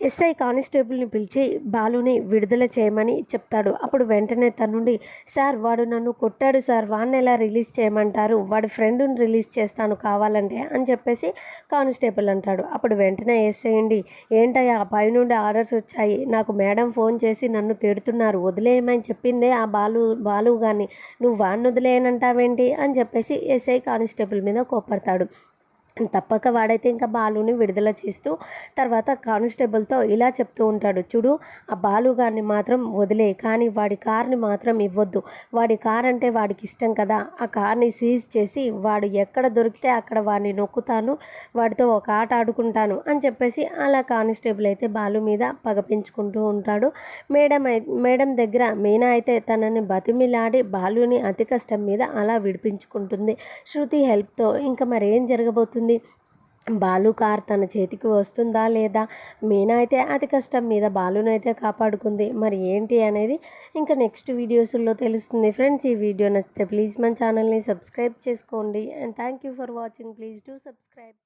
SI కానిస్టేబుల్ని పిలిచి బాలుని విడుదల చేయమని చెప్తాడు. అప్పుడు వెంటనే తనుండి సార్ వాడు నన్ను కొట్టాడు సార్ వాడిని ఎలా రిలీజ్ చేయమంటారు? వాడి ఫ్రెండ్ని రిలీజ్ చేస్తాను కావాలంటే అని చెప్పేసి కానిస్టేబుల్ అంటాడు. అప్పుడు వెంటనే ఎస్ఐ అండి పై పైనుండి ఆర్డర్స్ వచ్చాయి. నాకు మేడం ఫోన్ చేసి నన్ను తిడుతున్నారు. వదిలేయమని చెప్పిందే ఆ బాలు బాలు కానీ నువ్వు వాడిని వదిలేయనంటావేంటి? అని చెప్పేసి ఎస్ఐ కానిస్టేబుల్ మీద కోపడతాడు తప్పక వాడైతే ఇంకా బాలుని విడుదల చేస్తూ తర్వాత కానిస్టేబుల్తో ఇలా చెప్తూ ఉంటాడు చూడు ఆ బాలు గారిని మాత్రం వదిలే కానీ వాడి కార్ని మాత్రం ఇవ్వద్దు. వాడి కార్ అంటే వాడికి ఇష్టం కదా. ఆ కార్ని సీజ్ చేసి వాడు ఎక్కడ దొరికితే అక్కడ వాడిని నొక్కుతాను వాడితో ఒక ఆట ఆడుకుంటాను అని చెప్పేసి అలా కానిస్టేబుల్ అయితే బాలు మీద పగ పెంచుకుంటూ ఉంటాడు. మేడం మేడం దగ్గర మీనా అయితే తనని బతిమిలాడి బాలుని అతి కష్టం మీద అలా విడిపించుకుంటుంది. శృతి హెల్ప్తో ఇంకా మరి ఏం జరగబోతుంది? వస్తుంది. బాలు కార్ తన చేతికి వస్తుందా లేదా? మీనా అయితే అతి కష్టం మీద బాలును అయితే కాపాడుకుంది. మరి ఏంటి అనేది ఇంకా నెక్స్ట్ వీడియోస్లో తెలుస్తుంది. ఫ్రెండ్స్ ఈ వీడియో నచ్చితే ప్లీజ్ మన ఛానల్ని సబ్స్క్రైబ్ చేసుకోండి. And thank you for watching. Please do subscribe.